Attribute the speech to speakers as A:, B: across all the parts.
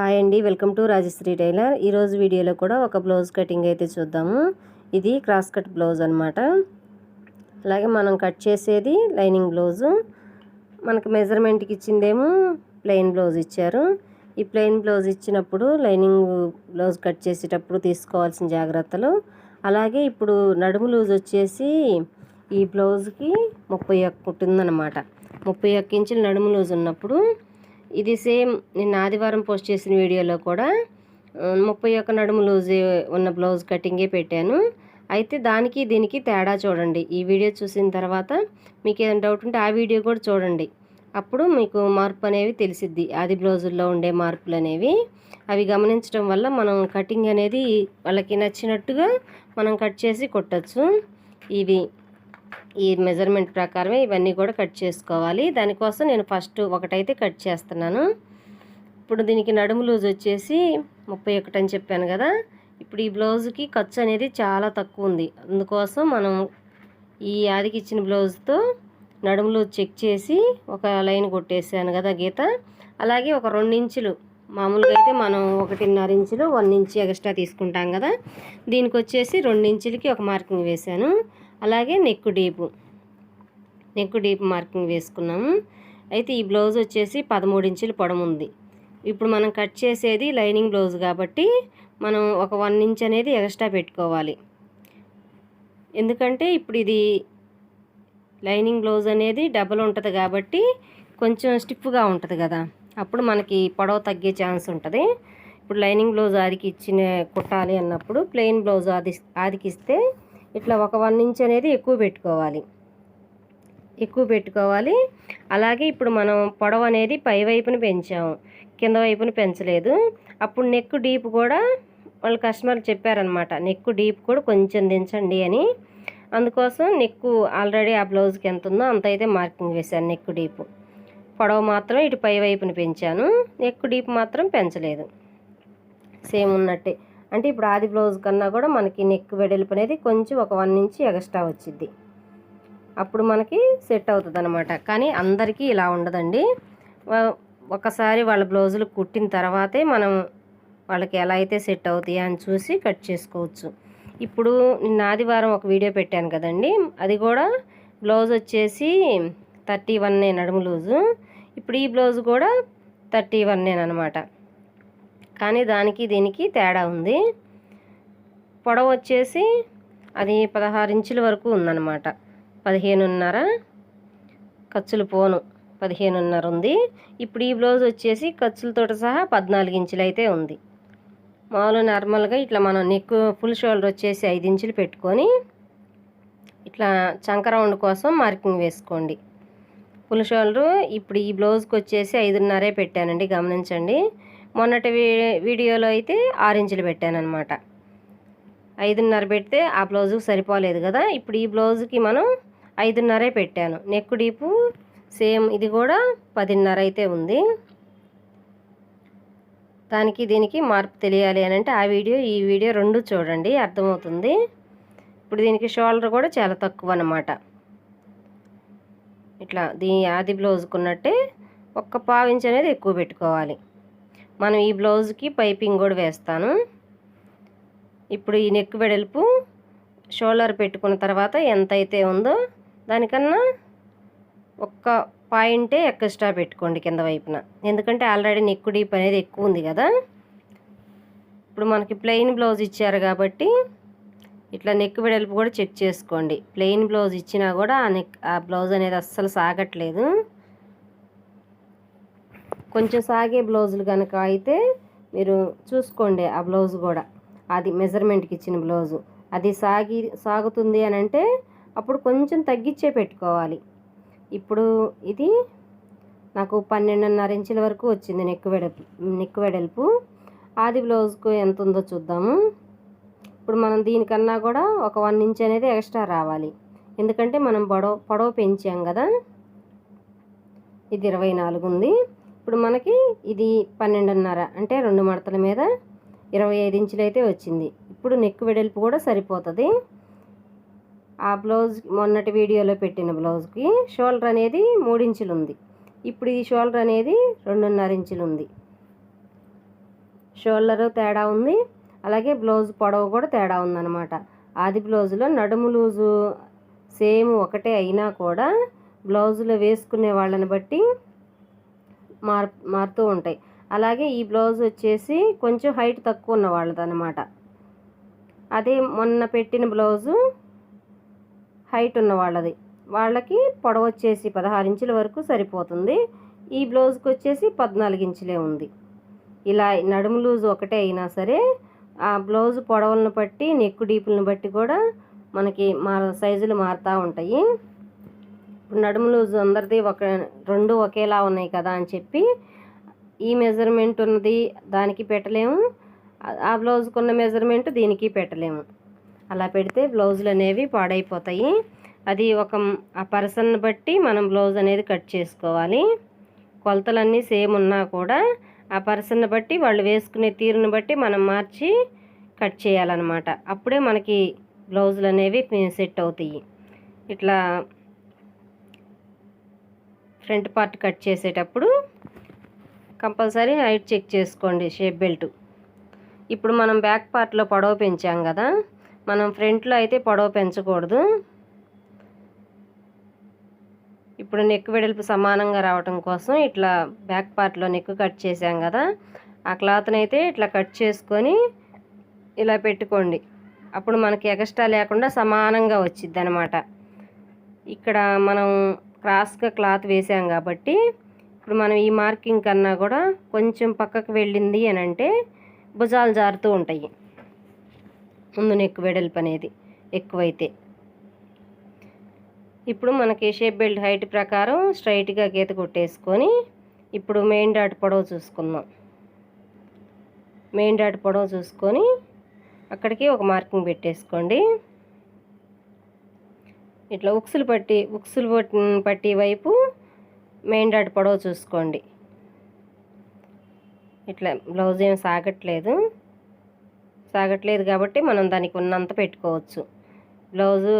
A: Hi అండి welcome to Rajshri tailor. ఈరోజు వీడియోలో కూడా ఒక బ్లౌజ్ కటింగ్ అయితే చూద్దాము. ఇది క్రాస్ కట్ బ్లౌజ్ అనమాట అలాగే మనం కట్ చేసేది లైనింగ్ బ్లౌజు. మనకు మెజర్మెంట్కి ఇచ్చిందేమో ప్లెయిన్ బ్లౌజ్ ఇచ్చారు. ఈ ప్లెయిన్ బ్లౌజ్ ఇచ్చినప్పుడు లైనింగ్ బ్లౌజ్ కట్ చేసేటప్పుడు తీసుకోవాల్సిన జాగ్రత్తలు. అలాగే ఇప్పుడు నడుము లూజ్ వచ్చేసి ఈ బ్లౌజ్కి ముప్పై ఒక్క ఉంటుందన్నమాట ముప్పై ఒక్క ఇంచులు నడుము లూజ్ ఉన్నప్పుడు ఇది సేమ్ నిన్న ఆదివారం పోస్ట్ చేసిన వీడియోలో కూడా ముప్పై ఒక్క నడుము లూజ్ ఉన్న బ్లౌజ్ కటింగే పెట్టాను. అయితే దానికి దీనికి తేడా చూడండి. ఈ వీడియో చూసిన తర్వాత మీకు ఏదైనా డౌట్ ఉంటే ఆ వీడియో కూడా చూడండి. అప్పుడు మీకు మార్పు అనేవి తెలిసిద్ది. ఆది బ్లౌజుల్లో ఉండే మార్పులు అనేవి. అవి గమనించడం వల్ల మనం కటింగ్ అనేది వాళ్ళకి నచ్చినట్టుగా మనం కట్ చేసి కొట్టచ్చు. ఇవి ఈ మెజర్మెంట్ ప్రకారమే ఇవన్నీ కూడా కట్ చేసుకోవాలి. దానికోసం నేను ఫస్ట్ ఒకటైతే కట్ చేస్తున్నాను. ఇప్పుడు దీనికి నడుము లూజ్ వచ్చేసి ముప్పై ఒకటి అని చెప్పాను కదా. ఇప్పుడు ఈ బ్లౌజ్కి ఖర్చు అనేది చాలా తక్కువ ఉంది. అందుకోసం మనం ఈ ఆదికి ఇచ్చిన బ్లౌజ్తో నడుము లూజ్ చెక్ చేసి ఒక లైన్ కొట్టేసాను కదా గీత. అలాగే ఒక రెండు ఇంచులు మామూలుగా అయితే మనం ఒకటిన్నర ఇంచులు వన్ ఇంచ్ ఎక్స్ట్రా తీసుకుంటాం కదా. దీనికి వచ్చేసి రెండు ఇంచులకి ఒక మార్కింగ్ వేశాను. అలాగే neck deep. Neck deep marking వేసుకున్నాము అయితే ఈ బ్లౌజ్ వచ్చేసి పదమూడు ఇంచులు పొడముంది ఇప్పుడు మనం కట్ చేసేది లైనింగ్ బ్లౌజ్ కాబట్టి మనం ఒక వన్ ఇంచ్ అనేది ఎక్స్ట్రా పెట్టుకోవాలి. ఎందుకంటే ఇప్పుడు ఇది లైనింగ్ బ్లౌజ్ అనేది డబల్ ఉంటుంది కాబట్టి కొంచెం స్టిఫ్గా ఉంటుంది కదా. అప్పుడు మనకి పొడవు తగ్గే ఛాన్స్ ఉంటుంది. ఇప్పుడు లైనింగ్ బ్లౌజ్ ఆదికి ఇచ్చిన కుట్టాలి అన్నప్పుడు ప్లెయిన్ బ్లౌజ్ ఆది ఆదికిస్తే ఇట్లా ఒక వన్ ఇంచ్ అనేది ఎక్కువ పెట్టుకోవాలి. ఎక్కువ పెట్టుకోవాలి. అలాగే ఇప్పుడు మనం పొడవు అనేది పై వైపున పెంచాము. కింద వైపున పెంచలేదు. అప్పుడు నెక్ డీప్ కూడా వాళ్ళు కస్టమర్ చెప్పారనమాట నెక్ డీప్ కూడా కొంచెం దించండి అని. అందుకోసం నెక్ ఆల్రెడీ ఆ బ్లౌజ్కి ఎంత ఉందో అంత అయితే మార్కింగ్ వేశాను నెక్ డీప్. పొడవు మాత్రం ఇటు పై వైపున పెంచాను. నెక్ డీప్ మాత్రం పెంచలేదు. సేమ్ ఉన్నట్టే. అంటే ఇప్పుడు ఆది బ్లౌజ్ కన్నా కూడా మనకి నెక్ వెడల్పు అనేది కొంచెం ఒక వన్ ఇంచ్ ఎక్స్ట్రా వచ్చింది అప్పుడు మనకి సెట్ అవుతుంది అనమాట కానీ అందరికీ ఇలా ఉండదండి. ఒకసారి వాళ్ళ బ్లౌజులు కుట్టిన తర్వాతే మనం వాళ్ళకి ఎలా అయితే సెట్ అవుతాయి అని చూసి కట్ చేసుకోవచ్చు. ఇప్పుడు నిన్న ఆదివారం ఒక వీడియో పెట్టాను కదండి. అది కూడా బ్లౌజ్ వచ్చేసి థర్టీ వన్నే నడుము లూజు. ఇప్పుడు ఈ బ్లౌజ్ కూడా థర్టీ వన్నేనమాట కానీ దానికి దీనికి తేడా ఉంది. పొడవు వచ్చేసి అది పదహారు ఇంచుల వరకు ఉందన్నమాట. పదిహేనున్నర ఖర్చులు పోను. పదిహేనున్నర ఉంది. ఇప్పుడు ఈ బ్లౌజ్ వచ్చేసి ఖర్చులతో సహా పద్నాలుగు ఇంచులు అయితే ఉంది. మామూలు నార్మల్గా ఇట్లా మనం నెక్ ఫుల్ షోల్డర్ వచ్చేసి ఐదు ఇంచులు పెట్టుకొని ఇట్లా చంక రౌండ్ కోసం మార్కింగ్ వేసుకోండి. ఫుల్ షోల్డర్ ఇప్పుడు ఈ బ్లౌజ్కి వచ్చేసి ఐదున్నరే పెట్టానండి. గమనించండి. మొన్నటి వీ- వీడియోలో అయితే ఆరెంజ్లు ఇంచులు ఐదున్నర పెడితే ఆ బ్లౌజుకి సరిపోలేదు కదా ఇప్పుడు ఈ బ్లౌజ్కి మనం ఐదున్నరే పెట్టాను. నెక్ డీపు సేమ్ ఇది కూడా పదిన్నర అయితే ఉంది. దానికి దీనికి మార్పు తెలియాలి అని అంటే ఆ వీడియో ఈ వీడియో రెండు చూడండి అర్థమవుతుంది. ఇప్పుడు దీనికి షోల్డర్ కూడా చాలా తక్కువ అనమాట ఇట్లా దీని ఆది బ్లౌజ్కి ఉన్నట్టే ఒక్క పావు అనేది ఎక్కువ పెట్టుకోవాలి. మనం ఈ బ్లౌజ్కి పైపింగ్ కూడా వేస్తాను. ఇప్పుడు ఈ నెక్ వెడల్పు షోల్డర్ పెట్టుకున్న తర్వాత ఎంత అయితే ఉందో దానికన్నా ఒక్క పాయింటే ఎక్స్ట్రా పెట్టుకోండి కింద వైపున. ఎందుకంటే ఆల్రెడీ నెక్ డీప్ అనేది ఎక్కువ ఉంది కదా. ఇప్పుడు మనకి ప్లెయిన్ బ్లౌజ్ ఇచ్చారు కాబట్టి ఇట్లా నెక్ వెడల్పు కూడా చెక్ చేసుకోండి. ప్లెయిన్ బ్లౌజ్ ఇచ్చినా కూడా ఆ నెక్ ఆ బ్లౌజ్ అనేది అస్సలు సాగట్లేదు. కొంచెం సాగే బ్లౌజులు కనుక అయితే మీరు చూసుకోండి ఆ బ్లౌజ్ కూడా. అది మెజర్మెంట్కి ఇచ్చిన బ్లౌజు. అది సాగి సాగుతుంది అని అంటే అప్పుడు కొంచెం తగ్గించే పెట్టుకోవాలి. ఇప్పుడు ఇది నాకు పన్నెండున్నర ఇంచుల వరకు వచ్చింది నెక్ వెడల్పు నెక్ వెడల్పు. ఆది బ్లౌజ్కు ఎంత ఉందో చూద్దాము. ఇప్పుడు మనం దీనికన్నా కూడా ఒక వన్ ఇంచ్ అనేది ఎక్స్ట్రా రావాలి. ఎందుకంటే మనం పొడవ పొడవ పెంచాం కదా. ఇది ఇరవై నాలుగు ఉంది. ఇప్పుడు మనకి ఇది పన్నెండున్నర అంటే రెండు మడతల మీద ఇరవై ఐదు ఇంచులు అయితే వచ్చింది. ఇప్పుడు నెక్ వెడల్పు కూడా సరిపోతుంది. ఆ బ్లౌజ్ మొన్నటి వీడియోలో పెట్టిన బ్లౌజ్కి షోల్డర్ అనేది మూడు ఇంచులు ఉంది ఇప్పుడు ఈ షోల్డర్ అనేది రెండున్నర ఇంచులు ఉంది షోల్డర్ తేడా ఉంది. అలాగే బ్లౌజ్ పొడవు కూడా తేడా ఉందన్నమాట. ఆది బ్లౌజులో నడుము లూజు సేమ్ ఒకటే అయినా కూడా బ్లౌజులో వేసుకునే వాళ్ళని బట్టి మార్ మారుతూ ఉంటాయి. అలాగే ఈ బ్లౌజ్ వచ్చేసి కొంచెం హైట్ తక్కువ ఉన్న వాళ్ళది అనమాట అదే మొన్న పెట్టిన బ్లౌజు హైట్ ఉన్న వాళ్ళది. వాళ్ళకి పొడవు వచ్చేసి పదహారు ఇంచుల వరకు సరిపోతుంది. ఈ బ్లౌజ్కి వచ్చేసి పద్నాలుగు ఇంచులే ఉంది. ఇలా నడుము లూజ్ ఒకటే అయినా సరే ఆ బ్లౌజ్ పొడవులను బట్టి నెక్కు డీపులను బట్టి కూడా మనకి మా సైజులు మారుతూ ఉంటాయి. ఇప్పుడు నడుము లూజ్ అందరిది ఒక రెండు ఒకేలా ఉన్నాయి కదా అని చెప్పి ఈ మెజర్మెంట్ ఉన్నది దానికి పెట్టలేము. ఆ బ్లౌజ్కి ఉన్న మెజర్మెంట్ దీనికి పెట్టలేము. అలా పెడితే బ్లౌజులు అనేవి పాడైపోతాయి. అది ఒక ఆ పర్సన్ బట్టి మనం బ్లౌజ్ అనేది కట్ చేసుకోవాలి. కొలతలన్నీ సేమ్ ఉన్నా కూడా ఆ పర్సన్ బట్టి వాళ్ళు వేసుకునే తీరుని బట్టి మనం మార్చి కట్ చేయాలన్నమాట. అప్పుడే మనకి బ్లౌజులు అనేవి సెట్ అవుతాయి. ఇట్లా ఫ్రంట్ పార్ట్ కట్ చేసేటప్పుడు కంపల్సరీ హైట్ చెక్ చేసుకోండి షేప్ బెల్ట్. ఇప్పుడు మనం బ్యాక్ పార్ట్లో పొడవు పెంచాం కదా మనం ఫ్రంట్లో అయితే పొడవు పెంచకూడదు. ఇప్పుడు నెక్ వెడల్పు సమానంగా రావటం కోసం ఇట్లా బ్యాక్ పార్ట్లో నెక్ కట్ చేసాం కదా ఆ క్లాత్ని అయితే ఇట్లా కట్ చేసుకొని ఇలా పెట్టుకోండి. అప్పుడు మనకి ఎక్స్ట్రా లేకుండా సమానంగా వచ్చిద్ది అనమాట ఇక్కడ మనం క్రాస్గా క్లాత్ వేసాం కాబట్టి ఇప్పుడు మనం ఈ మార్కింగ్ కన్నా కూడా కొంచెం పక్కకు వెళ్ళింది అని అంటే భుజాలు జారుతూ ఉంటాయి. ముందు నెక్కు వెడల్పు అనేది ఎక్కువైతే. ఇప్పుడు మనకి షేప్ బెల్ట్ హైట్ ప్రకారం స్ట్రైట్గా గీత కొట్టేసుకొని ఇప్పుడు మెయిన్ డాట్ పొడవు చూసుకుందాం. మెయిన్ డాట్ పొడవు చూసుకొని అక్కడికి ఒక మార్కింగ్ పెట్టేసుకోండి. ఇట్లా ఉక్సులు పట్టి ఉక్సులు పట్టి వైపు మెయిన్ డాట్ పొడవు చూసుకోండి. ఇట్లా బ్లౌజ్ ఏం సాగట్లేదు. సాగట్లేదు కాబట్టి మనం దానికి ఉన్నంత పెట్టుకోవచ్చు. బ్లౌజు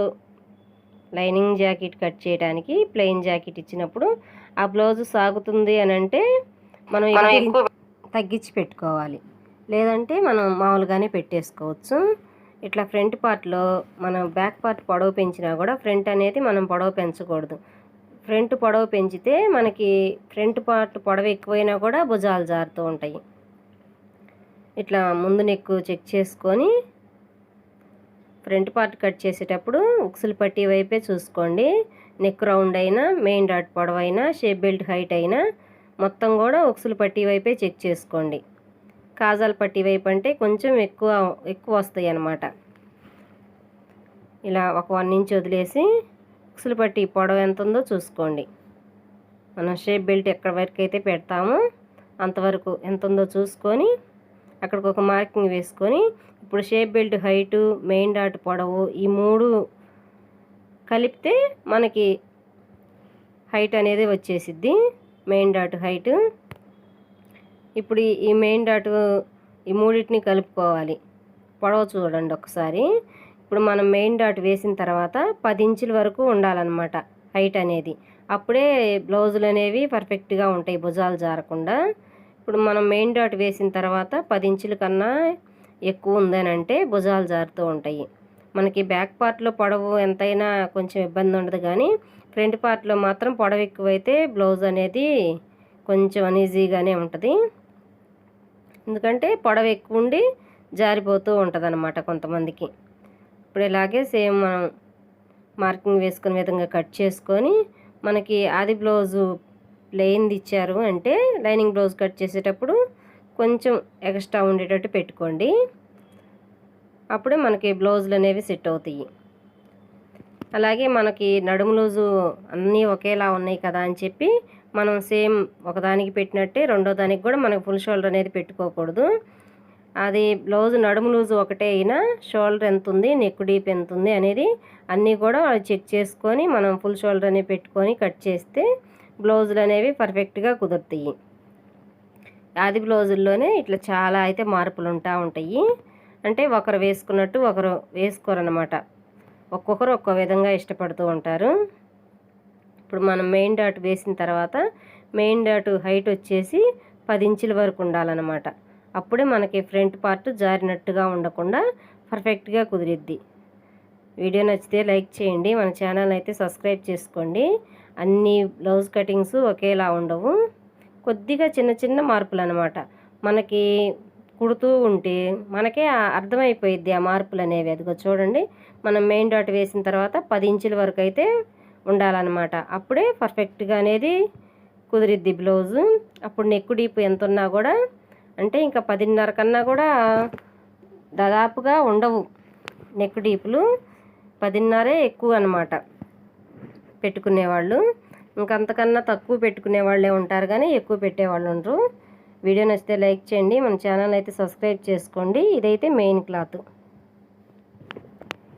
A: లైనింగ్ జాకెట్ కట్ చేయడానికి ప్లెయిన్ జాకెట్ ఇచ్చినప్పుడు ఆ బ్లౌజ్ సాగుతుంది అని అంటే మనం తగ్గించి పెట్టుకోవాలి. లేదంటే మనం మామూలుగానే పెట్టేసుకోవచ్చు. ఇట్లా ఫ్రంట్ పార్ట్లో మనం బ్యాక్ పార్ట్ పొడవు పెంచినా కూడా ఫ్రంట్ అనేది మనం పొడవు పెంచకూడదు. ఫ్రంట్ పొడవు పెంచితే మనకి ఫ్రంట్ పార్ట్ పొడవు ఎక్కువైనా కూడా భుజాలు జారుతూ ఉంటాయి. ఇట్లా ముందు నెక్కు చెక్ చేసుకొని ఫ్రంట్ పార్ట్ కట్ చేసేటప్పుడు ఉక్సులు పట్టి వైపే చూసుకోండి. నెక్ రౌండ్ అయినా మెయిన్ డాట్ పొడవైనా షేప్ బెల్ట్ హైట్ అయినా మొత్తం కూడా ఉక్సులు పట్టి వైపే చెక్ చేసుకోండి. కాజాల పట్టి వైపు అంటే కొంచెం ఎక్కువ ఎక్కువ వస్తాయి అన్నమాట. ఇలా ఒక వన్ ఇంచ్ వదిలేసి ఉక్సులు పట్టి పొడవ ఎంత ఉందో చూసుకోండి. మనం షేప్ బెల్ట్ ఎక్కడి వరకు అయితే పెడతామో అంతవరకు ఎంత ఉందో చూసుకొని అక్కడికి ఒక మార్కింగ్ వేసుకొని ఇప్పుడు shape belt height main dot పొడవు ఈ మూడు కలిపితే మనకి హైట్ అనేది వచ్చేసిద్ది. మెయిన్ డాట్ హైట్ ఇప్పుడు ఈ మెయిన్ డాట్ ఈ మూడింటిని కలుపుకోవాలి. పొడవు చూడండి ఒకసారి. ఇప్పుడు మనం మెయిన్ డాట్ వేసిన తర్వాత పది ఇంచుల వరకు ఉండాలన్నమాట హైట్ అనేది. అప్పుడే బ్లౌజులు అనేవి పర్ఫెక్ట్గా ఉంటాయి భుజాలు జారకుండా. ఇప్పుడు మనం మెయిన్ డాట్ వేసిన తర్వాత పది ఇంచుల కన్నా ఎక్కువ ఉందని అంటే భుజాలు జారుతూ ఉంటాయి. మనకి బ్యాక్ పార్ట్లో పొడవు ఎంతైనా కొంచెం ఇబ్బంది ఉండదు కానీ ఫ్రంట్ పార్ట్లో మాత్రం పొడవు ఎక్కువైతే బ్లౌజ్ అనేది కొంచెం అనీజీగానే ఉంటుంది. ఎందుకంటే పొడవ ఎక్కువ ఉండి జారిపోతూ ఉంటుందన్నమాట కొంతమందికి. ఇప్పుడు ఇలాగే సేమ్ మనం మార్కింగ్ వేసుకునే విధంగా కట్ చేసుకొని మనకి ఆది బ్లౌజు ప్లెయిన్ది ఇచ్చారు అంటే లైనింగ్ బ్లౌజ్ కట్ చేసేటప్పుడు కొంచెం ఎక్స్ట్రా ఉండేటట్టు పెట్టుకోండి. అప్పుడే మనకి బ్లౌజులు అనేవి సెట్ అవుతాయి. అలాగే మనకి నడుము లూజు అన్నీ ఒకేలా ఉన్నాయి కదా అని చెప్పి మనం సేమ్ ఒకదానికి పెట్టినట్టే రెండో దానికి కూడా మనకు ఫుల్ షోల్డర్ అనేది పెట్టుకోకూడదు. అది బ్లౌజ్ నడుము లూజు ఒకటే అయినా షోల్డర్ ఎంత ఉంది నెక్ డీప్ ఎంత ఉంది అనేది అన్నీ కూడా చెక్ చేసుకొని మనం ఫుల్ షోల్డర్ అనేది పెట్టుకొని కట్ చేస్తే బ్లౌజులు అనేవి పర్ఫెక్ట్గా కుదురుతాయి. ఆది బ్లౌజుల్లోనే ఇట్లా చాలా అయితే మార్పులు ఉంటా ఉంటాయి. అంటే ఒకరు వేసుకున్నట్టు ఒకరు వేసుకోరనమాట ఒక్కొక్కరు ఒక్కో విధంగా ఇష్టపడుతూ ఉంటారు. ఇప్పుడు మనం మెయిన్ డాట్ వేసిన తర్వాత మెయిన్ డాట్ హైట్ వచ్చేసి పది ఇంచుల వరకు ఉండాలన్నమాట. అప్పుడే మనకి ఫ్రంట్ పార్ట్ జారినట్టుగా ఉండకుండా పర్ఫెక్ట్గా కుదిరిద్ది. వీడియో నచ్చితే లైక్ చేయండి మన ఛానల్ అయితే సబ్స్క్రైబ్ చేసుకోండి. అన్ని బ్లౌజ్ కటింగ్స్ ఒకేలా ఉండవు. కొద్దిగా చిన్న చిన్న మార్పులు అనమాట మనకి కుడుతూ ఉంటే మనకే ఆ- అర్థమైపోయిద్ది ఆ మార్పులు అనేవి అదిగో చూడండి మనం మెయిన్ డాట్ వేసిన తర్వాత పది ఇంచుల వరకు అయితే ఉండాలన్నమాట. అప్పుడే పర్ఫెక్ట్గా అనేది కుదిరిద్ది బ్లౌజు. అప్పుడు నెక్కు డీప్ ఎంత ఉన్నా కూడా అంటే ఇంకా పదిన్నర కన్నా కూడా దాదాపుగా ఉండవు నెక్ డీపులు. పదిన్నరే ఎక్కువ అనమాట పెట్టుకునేవాళ్ళు. ఇంకంతకన్నా తక్కువ పెట్టుకునే వాళ్ళే ఉంటారు కానీ ఎక్కువ పెట్టేవాళ్ళు ఉండరు. వీడియో నచ్చితే లైక్ చేయండి. మన ఛానల్ అయితే సబ్స్క్రైబ్ చేసుకోండి. ఇదైతే మెయిన్ క్లాత్.